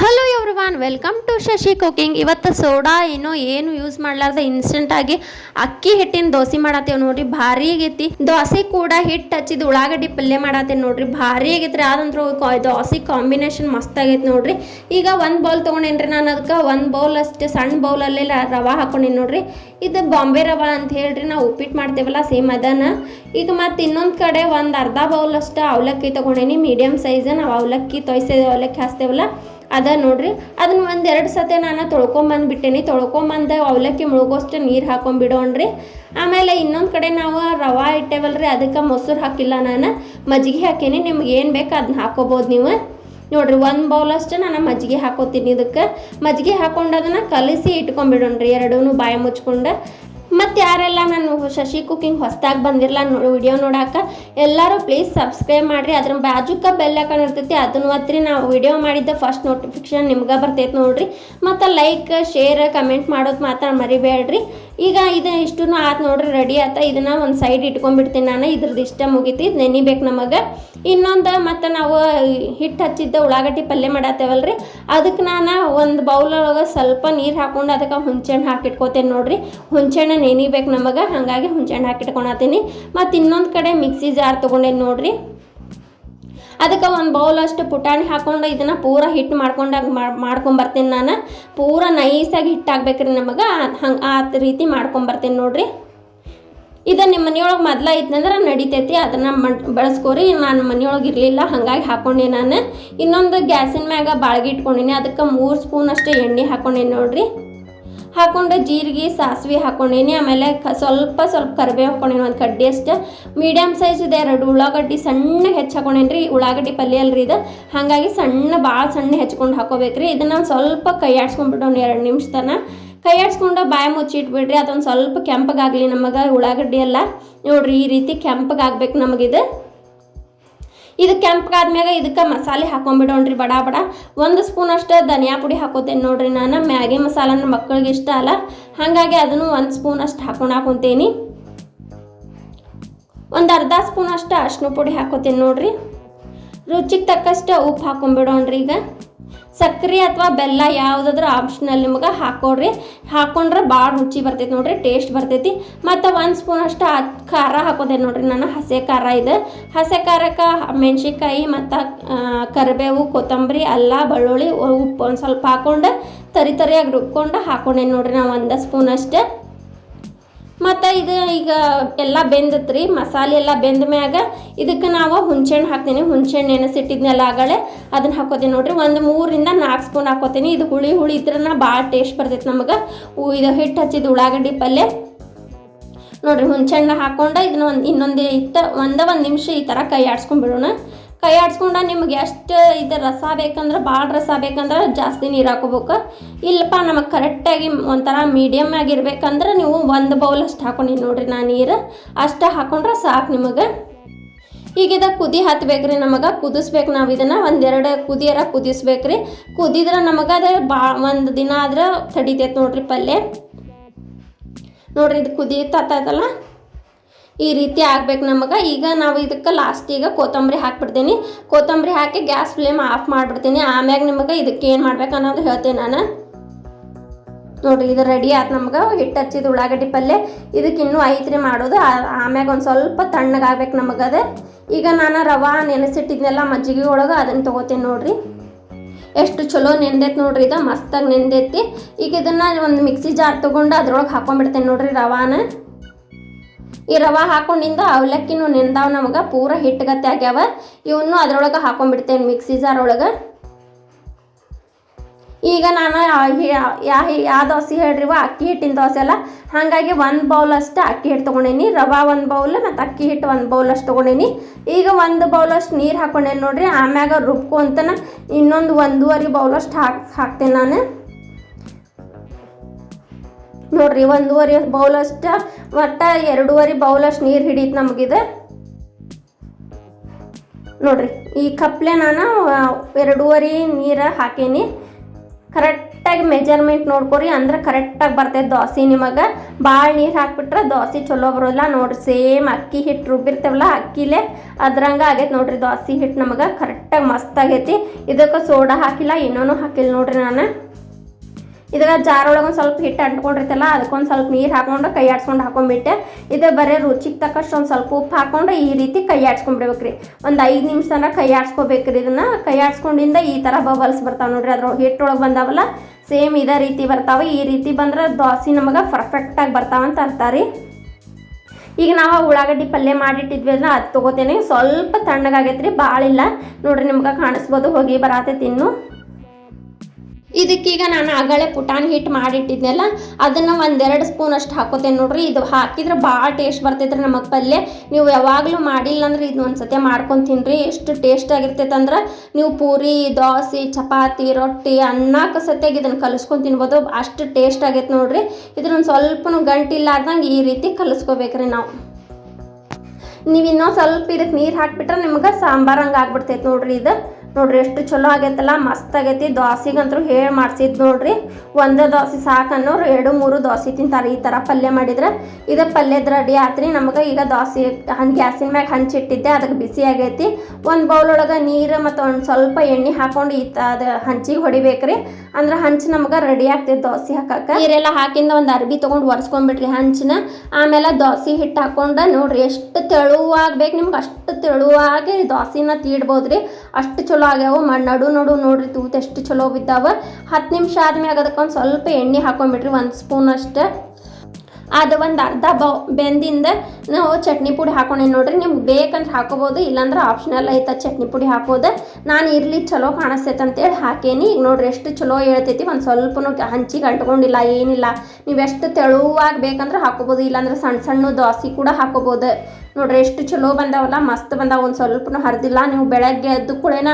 Hello everyone welcome to Shashi cooking ಇವತ್ತು soda ಏನೋ, ಏನು ಯೂಸ್ ಮಾಡ್ಲಾರ್ದ ಇನ್ಸ್ಟೆಂಟ್ ಆಗಿ ಅಕ್ಕಿ ಹಿಟ್ಟಿನ ದೋಸೆ ಮಾಡತ್ತೇವೆ ನೋಡ್ರಿ, ಭಾರಿ ಆಗೈತಿ. ದೋಸೆ ಕೂಡ ಹಿಟ್ಟು ಹಚ್ಚಿದ ಉಳ್ಳಾಗಡ್ಡಿ ಪಲ್ಯ ಮಾಡತ್ತೇವೆ ನೋಡ್ರಿ, ಭಾರಿ ಆಗೈತ್ರಿ. ಆದಂತರ ದೋಸೆ ಕಾಂಬಿನೇಷನ್ ಮಸ್ತ್ ಆಗೈತೆ ನೋಡ್ರಿ. ಈಗ ಒಂದು ಬೌಲ್ ತೊಗೊಂಡೇನ್ರಿ ನಾನು ಅದಕ್ಕೆ ಒಂದು ಬೌಲ್ ಅಷ್ಟೇ ಸಣ್ಣ ಬೌಲಲ್ಲೇ ರವಾ ಹಾಕೊಂಡೀನಿ ನೋಡ್ರಿ. ಇದು ಬಾಂಬೆ ರವಾ ಅಂತ ಹೇಳ್ರಿ, ನಾವು ಉಪ್ಪಿಟ್ಟು ಮಾಡ್ತೇವಲ್ಲ ಸೇಮ್ ಅದನ್ನ ಈಗ ಮತ್ತೆ ಇನ್ನೊಂದು ಕಡೆ ಒಂದು ಅರ್ಧ ಬೌಲ್ ಅಷ್ಟು ಅವಲಕ್ಕಿ ತೊಗೊಂಡೇನಿ ಮೀಡಿಯಮ್ ಸೈಜ್ ನಾವು ಅವಲಕ್ಕಿ ತೊಯ್ಸಿದ ಅವಲಕ್ಕಿ ಹಾಕ್ತೇವಲ್ಲ ಅದ ನೋಡ್ರಿ. ಅದನ್ನ ಒಂದು ಎರಡು ಸತಿ ನಾನು ತೊಳ್ಕೊಂಬಂದ್ಬಿಟ್ಟೇನಿ. ತೊಳ್ಕೊಂಬಂದು ಅವಲಕ್ಕಿ ಮುಳುಗೋಷ್ಟು ನೀರು ಹಾಕೊಂಡ್ಬಿಡೋಣ್ರಿ ಆಮೇಲೆ ಇನ್ನೊಂದು ಕಡೆ ನಾವು ರವಾ ಇಟ್ಟೇವಲ್ರಿ. ಅದಕ್ಕೆ ಮೊಸರು ಹಾಕಿಲ್ಲ ನಾನು. ಮಜ್ಜಿಗೆ ಹಾಕೀನಿ. ನಿಮ್ಗೆ ಏನು ಬೇಕು ಅದನ್ನ ಹಾಕೋಬೋದು ನೀವು. ನೋಡ್ರಿ, ಒಂದು ಬೌಲಷ್ಟು ನಾನು ಮಜ್ಜಿಗೆ ಹಾಕೋತೀನಿ ಇದಕ್ಕೆ. ಮಜ್ಜಿಗೆ ಹಾಕೊಂಡು ಅದನ್ನು ಕಲಿಸಿ ಇಟ್ಕೊಂಡ್ಬಿಡೋಣ್ರಿ ಎರಡೂ ಬಾಯಿ ಮುಚ್ಕೊಂಡು. ಮತ್ತು ಯಾರೆಲ್ಲ ನಾನು ಶಶಿ ಕುಕಿಂಗ್ ಹೊಸ್ದಾಗಿ ಬಂದಿರಲ್ಲ ವಿಡಿಯೋ ನೋಡಾಕ, ಎಲ್ಲರೂ ಪ್ಲೀಸ್ ಸಬ್ಸ್ಕ್ರೈಬ್ ಮಾಡಿರಿ. ಅದ್ರ ಬಾಜುಕ ಐಕಾನ್ ಇರ್ತೈತಿ ಅದನ್ನ ಒತ್ತಿರಿ ನಾವು ವಿಡಿಯೋ ಮಾಡಿದ್ದ ಫಸ್ಟ್ ನೋಟಿಫಿಕೇಶನ್ ನಿಮ್ಗೆ ಬರ್ತೈತೆ ನೋಡ್ರಿ. ಮತ್ತು ಲೈಕ್ ಶೇರ್ ಕಮೆಂಟ್ ಮಾಡೋದು ಮಾತ್ರ ಮರಿಬೇಡ್ರಿ. ಈಗ ಇದು ಇಷ್ಟು ಆತು ನೋಡ್ರಿ ರೆಡಿ ಆತ. ಇದನ್ನ ಒಂದು ಸೈಡ್ ಇಟ್ಕೊಂಡ್ಬಿಡ್ತೀನಿ ನಾನು. ಇದ್ರದ್ದು ಇಷ್ಟ ಮುಗೀತಿ. ನೆನಿಬೇಕು ನಮಗೆ. ಇನ್ನೊಂದು ಮತ್ತು ನಾವು ಹಿಟ್ಟು ಹಚ್ಚಿದ್ದ ಉಳ್ಳಾಗಡ್ಡಿ ಪಲ್ಯ ಮಾಡತ್ತೇವಲ್ರಿ ಅದಕ್ಕೆ ನಾನು ಒಂದು ಬೌಲೊಳಗೆ ಸ್ವಲ್ಪ ನೀರು ಹಾಕೊಂಡು ಅದಕ್ಕೆ ಹುಂಚೆಹಣ್ಣು ಹಾಕಿಟ್ಕೋತೇನೆ ನೋಡ್ರಿ. ಹುಂಚೆಹಣ್ಣು ನೆನಿಬೇಕು ನಮಗೆ. ಹಾಗಾಗಿ ಹುಂಚೆಹಣ್ಣು ಹಾಕಿಟ್ಕೊಳತ್ತೀನಿ. ಮತ್ತು ಇನ್ನೊಂದು ಕಡೆ ಮಿಕ್ಸಿ ಜಾರ್ ತೊಗೊಂಡೇನಿ ನೋಡ್ರಿ. ಅದಕ್ಕೆ ಒಂದು ಬೌಲ್ ಅಷ್ಟು ಪುಟಾಣಿ ಹಾಕೊಂಡು ಇದನ್ನು ಪೂರ ಹಿಟ್ಟು ಮಾಡ್ಕೊಂಡಾಗ ಮಾಡ್ಕೊಂಬರ್ತೀನಿ ನಾನು. ಪೂರ ನೈಸಾಗಿ ಹಿಟ್ಟು ಹಾಕ್ಬೇಕ್ರಿ ನಮಗೆ. ಹಂಗೆ ಆ ರೀತಿ ಮಾಡ್ಕೊಂಬರ್ತೀನಿ ನೋಡಿರಿ. ಇದು ನಿಮ್ಮ ಮನೆಯೊಳಗೆ ಮೊದ್ಲ ಇತ್ತಂದ್ರೆ ನಡಿತೈತಿ, ಅದನ್ನು ಮಡ್, ಬಳಸ್ಕೋರಿ. ನಾನು ಮನೆಯೊಳಗೆ ಇರಲಿಲ್ಲ, ಹಾಗಾಗಿ ಹಾಕೊಂಡೆ ನಾನು. ಇನ್ನೊಂದು ಗ್ಯಾಸಿನ ಮ್ಯಾಗ ಬಾಳ್ಗಿ ಇಟ್ಕೊಂಡಿನಿ, ಅದಕ್ಕೆ ಮೂರು ಸ್ಪೂನ್ ಅಷ್ಟೇ ಎಣ್ಣೆ ಹಾಕೊಂಡೇನಿ ನೋಡ್ರಿ. ಹಾಕೊಂಡು ಜೀರಿಗೆ, ಸಾಸಿವೆ ಹಾಕೊಂಡೇನಿ. ಆಮೇಲೆ ಕ, ಸ್ವಲ್ಪ ಸ್ವಲ್ಪ ಕರಿಬೇವು ಹಾಕೊಂಡೇನಿ, ಒಂದು ಕಡ್ಡಿ ಅಷ್ಟು. ಮೀಡಿಯಮ್ ಸೈಜ್ ಇದೆ, ಎರಡು ಉಳ್ಳಾಗಡ್ಡಿ ಸಣ್ಣ ಹೆಚ್ಚು ಹಾಕೊಂಡೇನಿ ರೀ ಉಳ್ಳಾಗಡ್ಡಿ ಪಲ್ಯ ಅಲ್ರಿ ಇದು. ಹಾಗಾಗಿ ಸಣ್ಣ ಭಾಳ ಸಣ್ಣ ಹೆಚ್ಕೊಂಡು ಹಾಕೋಬೇಕ್ರಿ. ಇದನ್ನು ಸ್ವಲ್ಪ ಕೈ ಆಡ್ಸ್ಕೊಂಡ್ಬಿಟ್ಟು ಎರಡು ನಿಮಿಷ ತನಕ ಕೈ ಆಡ್ಸ್ಕೊಂಡು ಬಾಯಿ ಮುಚ್ಚಿಟ್ಬಿಡ್ರಿ ಅದೊಂದು ಸ್ವಲ್ಪ ಕೆಂಪಗಾಗಲಿ ನಮಗೆ ಉಳ್ಳಾಗಡ್ಡಿ ಎಲ್ಲ. ನೋಡ್ರಿ ಈ ರೀತಿ ಕೆಂಪಗಾಗ್ಬೇಕು ನಮಗಿದು. ಇದು ಕೆಂಪಗಾದ್ಮ್ಯಾಗ ಇದಕ್ಕೆ ಮಸಾಲೆ ಹಾಕೊಂಡ್ಬಿಡೋಣ್ರಿ ಬಡ ಬಡ. ಒಂದು ಸ್ಪೂನ್ ಅಷ್ಟು ಧನಿಯಾ ಪುಡಿ ಹಾಕೋತೇನೆ ನೋಡ್ರಿ ನಾನು. ಮ್ಯಾಗಿ ಮಸಾಲನ ಮಕ್ಕಳಿಗೆ ಇಷ್ಟ ಅಲ್ಲ. ಹಾಗಾಗಿ ಅದನ್ನು ಒಂದು ಸ್ಪೂನ್ ಅಷ್ಟು ಹಾಕೊಂಡು ಹಾಕೊತೇನಿ. ಒಂದು ಅರ್ಧ ಸ್ಪೂನ್ ಅಷ್ಟು ಅರ್ಶಿನ ಪುಡಿ ಹಾಕೋತೇನೆ ನೋಡ್ರಿ. ರುಚಿಗೆ ತಕ್ಕಷ್ಟು ಉಪ್ಪು ಹಾಕೊಂಡ್ಬಿಡೋಣ್ರಿ ಈಗ. ಸಕ್ಕರೆ ಅಥವಾ ಬೆಲ್ಲ ಯಾವುದಾದ್ರೂ ಆಪ್ಷನಲ್ ನಿಮಗೆ ಹಾಕೊಡ್ರಿ. ಹಾಕೊಂಡ್ರೆ ಭಾಳ ರುಚಿ ಬರ್ತೈತಿ ನೋಡ್ರಿ ಟೇಸ್ಟ್ ಬರ್ತೈತಿ. ಮತ್ತು ಒಂದು ಸ್ಪೂನ್ ಅಷ್ಟು ಖಾರ ಹಾಕೋದೆ ನೋಡ್ರಿ ನಾನು, ಹಸೆ ಖಾರ ಇದೆ. ಹಸೆ ಖಾರಕ್ಕೆ ಮೆಣಸಿನ್ಕಾಯಿ ಮತ್ತು ಕರಿಬೇವು, ಕೊತ್ತಂಬರಿ, ಅಲ್ಲ, ಬೆಳ್ಳುಳ್ಳಿ ಉಪ್ಪು ಒಂದು ಸ್ವಲ್ಪ ಹಾಕೊಂಡು ತರಿ ತರಿಯಾಗಿ ರುಬ್ಕೊಂಡು ಹಾಕೊಂಡೇನಿ ನೋಡ್ರಿ ನಾವು ಒಂದು ಸ್ಪೂನ್ ಅಷ್ಟು. ಇದು ಈಗ ಎಲ್ಲ ಬೆಂದತ್ರಿ, ಮಸಾಲೆ ಎಲ್ಲ ಬೆಂದ ಮ್ಯಾಗ ಇದಕ್ಕೆ ನಾವು ಹುಣ್ಸೆಹಣ್ಣು ಹಾಕ್ತೀನಿ. ಹುಣ್ಸೆಹಣ್ಣು ನೆನೆಸಿಟ್ಟಿದ್ನೆಲ್ಲ ಆಗಳೆ, ಅದನ್ನು ಹಾಕೋತೀನಿ ನೋಡ್ರಿ. ಒಂದು ಮೂರಿಂದ ನಾಲ್ಕು ಸ್ಪೂನ್ ಹಾಕೋತೀನಿ. ಇದು ಹುಳಿ ಹುಳಿ ಇದ್ರನ್ನ ಭಾಳ ಟೇಸ್ಟ್ ಬರ್ತೈತೆ ನಮಗೆ. ಇದು ಹಿಟ್ಟು ಹಚ್ಚಿದ ಉಳ್ಳಾಗಡ್ಡಿ ಪಲ್ಯ. ನೋಡ್ರಿ ಹುಣ್ಸೆಹಣ್ಣು ಹಾಕೊಂಡು ಇದನ್ನ ಒಂದು ಇನ್ನೊಂದು ಇತ್ತ, ಒಂದೇ ಒಂದು ನಿಮಿಷ ಈ ಥರ ಕೈ ಆಡ್ಸ್ಕೊಂಡ್ಬಿಡೋಣ ಕೈ ಆಡ್ಸ್ಕೊಂಡ ನಿಮ್ಗೆ ಎಷ್ಟು ಇದು ರಸ ಬೇಕಂದ್ರೆ ಭಾಳ ರಸ ಬೇಕಂದ್ರೆ ಜಾಸ್ತಿ ನೀರು ಹಾಕೋಬೇಕು. ಇಲ್ಲಪ್ಪ, ನಮಗೆ ಕರೆಕ್ಟಾಗಿ ಒಂಥರ ಮೀಡಿಯಮ್ ಆಗಿರ್ಬೇಕಂದ್ರೆ ನೀವು ಒಂದು ಬೌಲ್ ಅಷ್ಟು ಹಾಕೊಂಡು ನೋಡ್ರಿ ನಾ ನೀರು. ಅಷ್ಟು ಹಾಕೊಂಡ್ರೆ ಸಾಕು ನಿಮಗೆ. ಈಗ ಇದ ಕುದಿ ಹತ್ಬೇಕ್ರಿ ನಮಗೆ, ಕುದಿಸ್ಬೇಕು ನಾವು ಇದನ್ನು. ಒಂದೆರಡು ಕುದಿಯರ ಕುದಿಸ್ಬೇಕ್ರಿ. ಕುದಿದ್ರೆ ನಮಗೆ ಅದು ಬಾ, ಒಂದು ದಿನ ಆದ್ರೆ ತಡಿತೈತೆ ನೋಡ್ರಿ ಪಲ್ಯ. ನೋಡ್ರಿ ಇದು ಕುದಿಯತ್ತಲ್ಲ ಈ ರೀತಿ ಆಗ್ಬೇಕು ನಮಗೆ ಈಗ ನಾವು ಇದಕ್ಕೆ ಲಾಸ್ಟಿಗೆ ಕೊತ್ತಂಬರಿ ಹಾಕ್ಬಿಡ್ತೀನಿ. ಕೊತ್ತಂಬರಿ ಹಾಕಿ ಗ್ಯಾಸ್ ಫ್ಲೇಮ್ ಆಫ್ ಮಾಡ್ಬಿಡ್ತೀನಿ. ಆಮ್ಯಾಗ ನಿಮಗೆ ಇದಕ್ಕೆ ಏನು ಮಾಡ್ಬೇಕು ಅನ್ನೋದು ಹೇಳ್ತೀನಿ ನಾನು. ನೋಡಿರಿ, ಇದು ರೆಡಿ ಆಯ್ತು ನಮ್ಗೆ ಹಿಟ್ಟು ಹಚ್ಚಿದ ಉಳ್ಳಾಗಡ್ಡಿ ಪಲ್ಯ ಇದಕ್ಕೆ ಇನ್ನೂ ಐತ್ರಿ ಮಾಡೋದು. ಆಮ್ಯಾಗ ಒಂದು ಸ್ವಲ್ಪ ತಣ್ಣಗಾಗ್ಬೇಕು ನಮಗೆ ಅದ. ಈಗ ನಾನು ರವಾ, ನೆನೆಸಿಟ್ಟಿದ್ನೆಲ್ಲ ಮಜ್ಜಿಗೆ ಒಳಗೆ ಅದನ್ನು ತೊಗೋತೀನಿ ನೋಡಿರಿ. ಎಷ್ಟು ಚಲೋ ನೆಂದೈತೆ ನೋಡ್ರಿ ಇದು. ಮಸ್ತಾಗಿ ನೆಂದೈತಿ. ಈಗ ಇದನ್ನು ಒಂದು ಮಿಕ್ಸಿ ಜಾರ್ ತೊಗೊಂಡು ಅದ್ರೊಳಗೆ ಹಾಕೊಂಡ್ಬಿಡ್ತೇನೆ ನೋಡ್ರಿ ರವಾನ. ಈ ರವಾ ಹಾಕೊಂಡಿಂದ ಅವಲಕ್ಕಿನು ನೆಂದಾವ ನಮಗೆ ಪೂರ ಹಿಟ್ಟಗತ್ತೆ ಆಗ್ಯಾವ. ಇವನ್ನು ಅದ್ರೊಳಗೆ ಹಾಕೊಂಡ್ಬಿಡ್ತೇನೆ ಮಿಕ್ಸಿ ಜಾರ್ ಒಳಗೆ ಈಗ ನಾನು ಯಾವ ದೋಸೆ ಹೇಳ್ರಿವ? ಅಕ್ಕಿ ಹಿಟ್ಟಿನ ದೋಸೆ ಅಲ್ಲ. ಹಾಗಾಗಿ ಒಂದು ಬೌಲ್ ಅಷ್ಟು ಅಕ್ಕಿ ಹಿಟ್ಟು ತೊಗೊಂಡೇನಿ. ರವಾ ಒಂದು ಬೌಲ್ ಮತ್ತು ಅಕ್ಕಿ ಹಿಟ್ಟು ಒಂದು ಬೌಲ್ ಅಷ್ಟು ತೊಗೊಂಡೇನಿ. ಈಗ ಒಂದು ಬೌಲ್ ಅಷ್ಟು ನೀರು ಹಾಕೊಂಡೇನಿ ನೋಡ್ರಿ, ಆಮ್ಯಾಗ ರುಬ್ಕೊಂತನ ಇನ್ನೊಂದು ಒಂದೂವರೆ ಬೌಲ್ ಅಷ್ಟು ಹಾಕಿ, ಹಾಕ್ತೇನೆ ನಾನು. ನೋಡ್ರಿ, ಒಂದೂವರೆ ಬೌಲಷ್ಟು ಒಟ್ಟ ಎರಡೂವರೆ ಬೌಲಷ್ಟು ನೀರು ಹಿಡೀತು ನಮಗಿದೆ. ನೋಡ್ರಿ, ಈ ಕಪ್ಲೆ ನಾನು ಎರಡೂವರೆ ನೀರು ಹಾಕೀನಿ. ಕರೆಕ್ಟಾಗಿ ಮೆಜರ್ಮೆಂಟ್ ನೋಡ್ಕೊರಿ, ಅಂದ್ರೆ ಕರೆಕ್ಟಾಗಿ ಬರ್ತೈತೆ ದೋಸೆ ನಿಮಗೆ. ಭಾಳ ನೀರು ಹಾಕ್ಬಿಟ್ರೆ ದೋಸೆ ಚಲೋ ಬರೋಲ್ಲ ನೋಡ್ರಿ, ಸೇಮ್ ಅಕ್ಕಿ ಹಿಟ್ಟು ರುಬ್ಬಿರ್ತೇವಲ್ಲ, ಅಕ್ಕಿಲೇ ಅದ್ರಂಗೆ ಆಗೈತೆ ನೋಡ್ರಿ ದೋಸೆ ಹಿಟ್ಟು ನಮಗೆ. ಕರೆಕ್ಟಾಗಿ ಮಸ್ತ್ ಆಗೈತಿ. ಇದಕ್ಕೆ ಸೋಡಾ ಹಾಕಿಲ್ಲ ಇನ್ನೂ ಹಾಕಿಲ್ಲ ನೋಡ್ರಿ ನಾನು. ಇದಾಗ ಜಾರೊಳಗೆ ಒಂದು ಸ್ವಲ್ಪ ಹಿಟ್ಟು ಅಂಟ್ಕೊಂಡಿರ್ತಲ್ಲ ಅದಕ್ಕೊಂದು ಸ್ವಲ್ಪ ನೀರು ಹಾಕೊಂಡು ಕೈ ಆಡ್ಸ್ಕೊಂಡು ಹಾಕೊಂಡ್ಬಿಟ್ಟೆ ಇದು ಬರೀ ರುಚಿಗೆ ತಕ್ಕಷ್ಟು ಒಂದು ಸ್ವಲ್ಪ ಉಪ್ಪು ಹಾಕೊಂಡು ಈ ರೀತಿ ಕೈ ಆಡ್ಸ್ಕೊಂಡ್ಬಿಡ್ಬೇಕ್ರಿ ಒಂದು ಐದು ನಿಮಿಷ ತನಕ ಕೈ ಆಡ್ಸ್ಕೊಬೇಕ್ರಿ ಇದನ್ನ. ಕೈ ಆಡ್ಸ್ಕೊಂಡಿಂದ ಈ ಥರ ಬಬಲ್ಸ್ ಬರ್ತಾವೆ ನೋಡ್ರಿ ಅದ್ರ ಹಿಟ್ಟೊಳಗೆ ಬಂದಾವಲ್ಲ, ಸೇಮ್ ಇದೇ ರೀತಿ ಬರ್ತಾವೆ. ಈ ರೀತಿ ಬಂದ್ರೆ ದೋಸೆ ನಮಗೆ ಪರ್ಫೆಕ್ಟಾಗಿ ಬರ್ತಾವಂತ ಅರ್ಥ ರೀ. ಈಗ ನಾವು ಉಳ್ಳಾಗಡ್ಡಿ ಪಲ್ಯ ಮಾಡಿಟ್ಟಿದ್ವಿ ಅಂದ್ರೆ ಅದು ತೊಗೋತೇನೆ. ಸ್ವಲ್ಪ ತಣ್ಣಗಾಗೈತ್ರಿ ಭಾಳ ಇಲ್ಲ ನೋಡ್ರಿ ನಿಮ್ಗೆ ಕಾಣಿಸ್ಬೋದು, ಹೋಗಿ ಬರತೈತಿ ಇನ್ನು. ಇದಕ್ಕೀಗ ನಾನು ಆಗಲೇ ಪುಟಾಣಿ ಹಿಟ್ಟು ಮಾಡಿಟ್ಟಿದ್ನಲ್ಲ, ಅದನ್ನು ಒಂದೆರಡು ಸ್ಪೂನ್ ಅಷ್ಟು ಹಾಕೋತೇನೆ ನೋಡ್ರಿ. ಇದು ಹಾಕಿದ್ರೆ ಭಾಳ ಟೇಸ್ಟ್ ಬರ್ತೈತ್ರಿ ನಮಗೆ ಪಲ್ಯ. ನೀವು ಯಾವಾಗಲೂ ಮಾಡಿಲ್ಲ ಅಂದ್ರೆ ಇದನ್ನ ಒಂದು ಸತಿ ಮಾಡ್ಕೊಂಡು ತಿನ್ರಿ. ಎಷ್ಟು ಟೇಸ್ಟ್ ಆಗಿರ್ತೈತೆ ಅಂದ್ರೆ ನೀವು ಪೂರಿ, ದೋಸೆ, ಚಪಾತಿ, ರೊಟ್ಟಿ, ಅನ್ನಕ್ಕೆ ಸತ್ಯಾಗಿ ಇದನ್ನು ಕಲಿಸ್ಕೊಂಡು ತಿನ್ಬೋದು. ಅಷ್ಟು ಟೇಸ್ಟ್ ಆಗೈತೆ ನೋಡ್ರಿ. ಇದನ್ನೊಂದು ಸ್ವಲ್ಪನೂ ಗಂಟಿಲ್ಲಾರ್ದಂಗೆ ಈ ರೀತಿ ಕಲಿಸ್ಕೋಬೇಕ್ರಿ ನಾವು. ನೀವು ಇನ್ನೊಂದು ಸ್ವಲ್ಪ ಇದಕ್ಕೆ ನೀರು ಹಾಕಿಬಿಟ್ರೆ ನಿಮ್ಗೆ ಸಾಂಬಾರು ಹಂಗೆ ಆಗ್ಬಿಡ್ತೈತೆ ನೋಡ್ರಿ ಇದು. ನೋಡ್ರಿ, ಎಷ್ಟು ಚಲೋ ಆಗೈತಲ್ಲ, ಮಸ್ತ್ ಆಗೈತಿ. ದೋಸೆಗಂತೂ ಹೇಳಿ ಮಾಡ್ಸಿದ್ ನೋಡ್ರಿ. ಒಂದೇ ದೋಸೆ ಸಾಕನ್ನೋರು ಎರಡು, ಮೂರು ದೋಸೆ ತಿಂತಾರೆ ಈ ಥರ ಪಲ್ಯ ಮಾಡಿದ್ರೆ. ಇದ ಪಲ್ಯದ ರೆಡಿ ಆತ್ರಿ. ನಮಗೆ ಈಗ ದೋಸೆ ಹಂಗೆ ಗ್ಯಾಸಿನ ಮ್ಯಾಗ ಹಂಚಿಟ್ಟಿದ್ದೆ ಅದಕ್ಕೆ ಬಿಸಿ ಆಗೈತಿ. ಒಂದು ಬೌಲ್ ಒಳಗ ನೀರು ಮತ್ತು ಒಂದು ಸ್ವಲ್ಪ ಎಣ್ಣೆ ಹಾಕೊಂಡು ಈ ಅದು ಹಂಚಿಗೆ ಹೊಡಿಬೇಕ್ರಿ. ಅಂದ್ರೆ ಹಂಚ್ ನಮಗ ರೆಡಿ ಆಗ್ತೈತಿ ದೋಸೆ ಹಾಕಕ್ಕೆ ನೀರೆಲ್ಲ ಹಾಕಿಂದ ಒಂದು ಅರ್ಬಿ ತೊಗೊಂಡು ಒರೆಸ್ಕೊಂಡ್ಬಿಟ್ರಿ ಹಂಚಿನ. ಆಮೇಲೆ ದೋಸೆ ಹಿಟ್ಟು ಹಾಕೊಂಡು ನೋಡ್ರಿ, ಎಷ್ಟು ತೆಳುವಾಗಬೇಕು. ನಿಮ್ಗೆ ಅಷ್ಟು ತೆಳುವಾಗಿ ದೋಸೆನ ತೀಡ್ಬೋದ್ರಿ. ಅಷ್ಟು ಚಲೋ ಆಗ್ಯಾವ ನಡು ನಡು ನೋಡ್ರಿ ತೂತ ಎಷ್ಟು ಚಲೋ ಬಿದ್ದಾವ. ಹತ್ತು ನಿಮಿಷ ಆದ್ಮ್ಯಾಗ ಅದಕ್ಕೆ ಒಂದು ಸ್ವಲ್ಪ ಎಣ್ಣೆ ಹಾಕೊಂಡ್ಬಿಟ್ರಿ ಒಂದು ಸ್ಪೂನ್ ಅಷ್ಟು. ಅದು ಒಂದು ಅರ್ಧ ಬೌ, ಬೆಂದಿಂದ ನಾವು ಚಟ್ನಿ ಪುಡಿ ಹಾಕೊಂಡೇನಿ ನೋಡ್ರಿ. ನಿಮ್ಗೆ ಬೇಕಂದ್ರೆ ಹಾಕೋಬೋದು, ಇಲ್ಲಾಂದ್ರೆ ಆಪ್ಷನಲ್ ಐತೆ ಚಟ್ನಿ ಪುಡಿ ಹಾಕೋದು. ನಾನು ಇರ್ಲಿ ಚಲೋ ಕಾಣಿಸ್ತೈತೆ ಅಂತೇಳಿ ಹಾಕೇನಿ. ಈಗ ನೋಡ್ರಿ ಎಷ್ಟು ಚಲೋ ಹೇಳ್ತೈತಿ. ಒಂದು ಸ್ವಲ್ಪನು ಹಂಚಿಗೆ ಅಂಟ್ಕೊಂಡಿಲ್ಲ, ಏನಿಲ್ಲ. ನೀವು ಎಷ್ಟು ತೆಳುವಾಗಿ ಬೇಕಂದ್ರೆ ಹಾಕೋಬೋದು, ಇಲ್ಲಾಂದ್ರೆ ಸಣ್ಣ ಸಣ್ಣ ದೋಸೆ ಕೂಡ ಹಾಕೋಬೋದು. ನೋಡ್ರಿ, ಎಷ್ಟು ಚಲೋ ಬಂದಾವಲ್ಲ, ಮಸ್ತ್ ಬಂದಾವ ಒಂದು ಸ್ವಲ್ಪನೂ ಹರಿದಿಲ್ಲ. ನೀವು ಬೆಳಗ್ಗೆ ಎದ್ದು ಕೂಡೇನ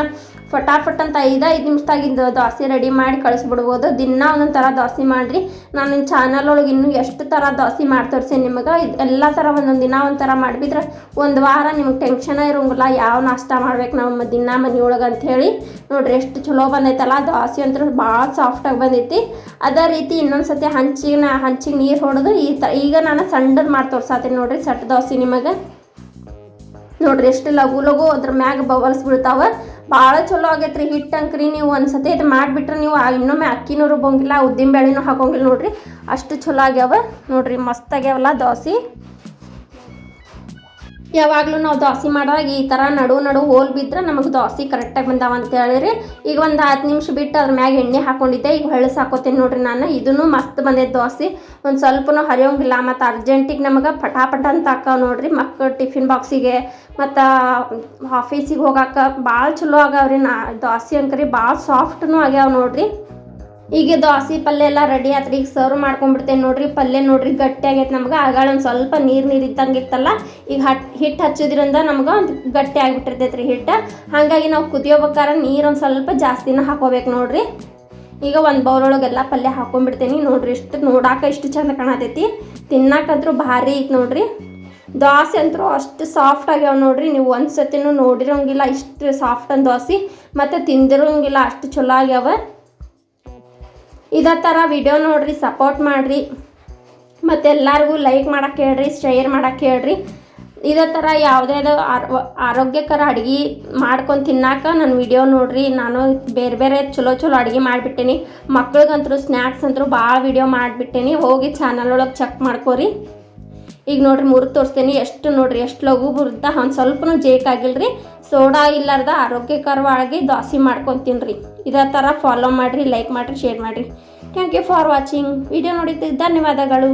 ಫಟಾಫಟ್ ಅಂತ ಐದು ಐದು ನಿಮಿಷದಾಗಿಂದ ದೋಸೆ ರೆಡಿ ಮಾಡಿ ಕಳಿಸ್ಬಿಡ್ಬೋದು. ದಿನ ಒಂದೊಂದು ಥರ ದೋಸೆ ಮಾಡಿರಿ. ನಾನು ಚಾನಲ್ ಒಳಗೆ ಇನ್ನೂ ಎಷ್ಟು ಥರ ದೋಸೆ ಮಾಡಿ ತೋರಿಸಿ ನಿಮಗೆ? ಇದು ಎಲ್ಲ ಥರ ಒಂದೊಂದು ದಿನ ಒಂದು ಥರ ಮಾಡಿಬಿಟ್ರೆ ಒಂದು ವಾರ ನಿಮ್ಗೆ ಟೆನ್ಷನ್ ಇರೋಂಗಿಲ್ಲ. ಯಾವ ನಾಷ್ಟ ಮಾಡ್ಬೇಕು ನಾವು ದಿನ ಮನೆಯೊಳಗೆ ಅಂಥೇಳಿ ನೋಡ್ರಿ, ಎಷ್ಟು ಚಲೋ ಬಂದೈತಲ್ಲ, ದೋಸೆ ಅಂತೂ ಭಾಳ ಸಾಫ್ಟಾಗಿ ಬಂದೈತಿ. ಅದೇ ರೀತಿ ಇನ್ನೊಂದು ಸತಿ ಹಂಚಿಗೆ ಹಂಚಿಗೆ ನೀರು ಹೊಡೆದು ಈ ಥರ ಈಗ ನಾನು ಸಣ್ಣದು ಮಾಡಿ ತೋರ್ಸಾತೀನಿ ನೋಡ್ರಿ, ಸಟ್ ದೋಸೆ ನಿಮಗೆ. ನೋಡ್ರಿ ಎಷ್ಟು ಲಘು ಲಘು ಅದ್ರ ಮ್ಯಾಗ ಬಬಲ್ಸ್ ಬೀಳ್ತಾವೆ. ಭಾಳ ಚಲೋ ಆಗೈತ್ರಿ ಹಿಟ್ಟು ಅಂಕ್ರಿ ನೀವು ಒಂದ್ಸತಿ ಇದು ಮಾಡಿಬಿಟ್ರೆ ನೀವು ಇನ್ನೊಮ್ಮೆ ಅಕ್ಕಿನೂ ರುಬ್ಬಂಗಿಲ್ಲ, ಉದ್ದಿನ ಬೇಳೆನೂ ಹಾಕೋಂಗಿಲ್ಲ ನೋಡ್ರಿ. ಅಷ್ಟು ಚಲೋ ಆಗ್ಯಾವ. ನೋಡ್ರಿ ಮಸ್ತ್ ಆಗ್ಯಾವಲ್ಲ ದೋಸೆ. ಯಾವಾಗಲೂ ನಾವು ದೋಸೆ ಮಾಡಿದಾಗ ಈ ಥರ ನಡು ನಡು ಹೋಲ್ ಬಿದ್ದರೆ ನಮಗೆ ದೋಸೆ ಕರೆಕ್ಟಾಗಿ ಬಂದಾವ ಅಂತ ಹೇಳಿರಿ. ಈಗ ಒಂದು ಹತ್ತು ನಿಮಿಷ ಬಿಟ್ಟು ಅದ್ರ ಮ್ಯಾಗ ಎಣ್ಣೆ ಹಾಕೊಂಡಿದ್ದೆ, ಈಗ ಹೊಳಸ್ ಹಾಕೋತೀನಿ ನೋಡ್ರಿ ನಾನು. ಇದೂ ಮಸ್ತ್ ಬಂದೈತೆ ದೋಸೆ ಒಂದು ಸ್ವಲ್ಪನೂ ಹರಿಯೋಂಗಿಲ್ಲ ಮತ್ತು ಅರ್ಜೆಂಟಿಗೆ ನಮಗೆ ಪಟಾಪಟ ಅಂತ ಹಾಕೋ ನೋಡ್ರಿ ಮಕ್ಕಳು ಟಿಫಿನ್ ಬಾಕ್ಸಿಗೆ. ಮತ್ತು ಆಫೀಸಿಗೆ ಹೋಗಾಕ ಭಾಳ ಚಲೋ ಆಗ್ಯಾವ್ರಿ ನಾ ದೋಸೆ ಅಂಕರಿ ಭಾಳ ಸಾಫ್ಟ್ನೂ ಆಗ್ಯಾವ ನೋಡ್ರಿ. ಈಗ ದೋಸೆ ಪಲ್ಯ ಎಲ್ಲ ರೆಡಿ ಆತ್ರಿ. ಈಗ ಸರ್ವ್ ಮಾಡ್ಕೊಂಡ್ಬಿಡ್ತೇನೆ ನೋಡ್ರಿ. ಪಲ್ಯ ನೋಡ್ರಿ, ಗಟ್ಟಿ ಆಗೈತೆ ನಮ್ಗೆ. ಆಗಾಳ ಒಂದು ಸ್ವಲ್ಪ ನೀರು ನೀರು ಇದ್ದಂಗೆ ಇತ್ತಲ್ಲ, ಈಗ ಹಟ್ ಹಿಟ್ಟು ಹಚ್ಚೋದ್ರಿಂದ ನಮ್ಗೆ ಒಂದು ಗಟ್ಟಿ ಆಗಿಬಿಟ್ಟಿರ್ತೈತೆ ರೀ ಹಿಟ್ಟು. ಹಾಗಾಗಿ ನಾವು ಕುದಿಯೋಬೇಕಾರ ನೀರು ಒಂದು ಸ್ವಲ್ಪ ಜಾಸ್ತಿನ ಹಾಕೋಬೇಕು ನೋಡ್ರಿ. ಈಗ ಒಂದು ಬೌಲ್ ಒಳಗೆಲ್ಲ ಪಲ್ಯ ಹಾಕೊಂಡ್ಬಿಡ್ತೇನೆ. ನೋಡ್ರಿ ಇಷ್ಟು, ನೋಡಾಕ ಇಷ್ಟು ಚಂದ ಕಾಣತೈತಿ. ತಿನ್ನಕ್ಕಂತರೂ ಭಾರಿ ಐತಿ ನೋಡ್ರಿ. ದೋಸೆ ಅಂತೂ ಅಷ್ಟು ಸಾಫ್ಟ್ ಆಗ್ಯಾವ ನೋಡ್ರಿ. ನೀವು ಒಂದು ಸತಿನೂ ನೋಡಿರೋಂಗಿಲ್ಲ ಇಷ್ಟು ಸಾಫ್ಟ್ ಅಂದ ದೋಸೆ. ಮತ್ತು ತಿಂದಿರೋಂಗಿಲ್ಲ, ಅಷ್ಟು ಚಲೋ ಆಗ್ಯಾವ. ಇದೇ ಥರ ವಿಡಿಯೋ ನೋಡಿರಿ ಸಪೋರ್ಟ್ ಮಾಡಿರಿ. ಮತ್ತು ಎಲ್ಲರಿಗೂ ಲೈಕ್ ಮಾಡಕ್ಕೆ ಹೇಳ್ರಿ ಶೇರ್ ಮಾಡಕ್ಕೆ ಹೇಳ್ರಿ. ಇದೇ ಥರ ಯಾವುದೇ ಆರೋಗ್ಯಕರ ಅಡುಗೆ ಮಾಡ್ಕೊಂಡು ತಿನ್ನಾಕ ನನ್ನ ವಿಡಿಯೋ ನೋಡ್ರಿ. ನಾನು ಬೇರೆ ಬೇರೆ ಚಲೋ ಚಲೋ ಅಡುಗೆ ಮಾಡಿಬಿಟ್ಟೇನಿ. ಮಕ್ಳಿಗಂತರೂ ಸ್ನ್ಯಾಕ್ಸ್ ಅಂತೂ ಭಾಳ ವಿಡಿಯೋ ಮಾಡಿಬಿಟ್ಟೇನಿ. ಹೋಗಿ ಚಾನಲ್ ಒಳಗೆ ಚೆಕ್ ಮಾಡ್ಕೊರಿ. ಈಗ ನೋಡ್ರಿ ಮುರಿದು ತೋರಿಸ್ತೀನಿ. ಎಷ್ಟು ನೋಡ್ರಿ, ಎಷ್ಟು ಲಘು ಬರುತ್ತಾ? ಒಂದು ಸ್ವಲ್ಪನೂ ಜೇಕಾಗಿಲ್ರಿ ಸೋಡಾ ಇಲ್ಲಾರ್ದ ಆರೋಗ್ಯಕರವಾಗಿ ದೋಸೆ ಮಾಡ್ಕೊಂಡು ತಿನ್ರಿ ಇದೇ ಥರ ಫಾಲೋ ಮಾಡಿರಿ ಲೈಕ್ ಮಾಡಿರಿ ಶೇರ್ ಮಾಡಿರಿ. Thank you for watching video ನೋಡಿದ್ದಕ್ಕೆ ಧನ್ಯವಾದಗಳು.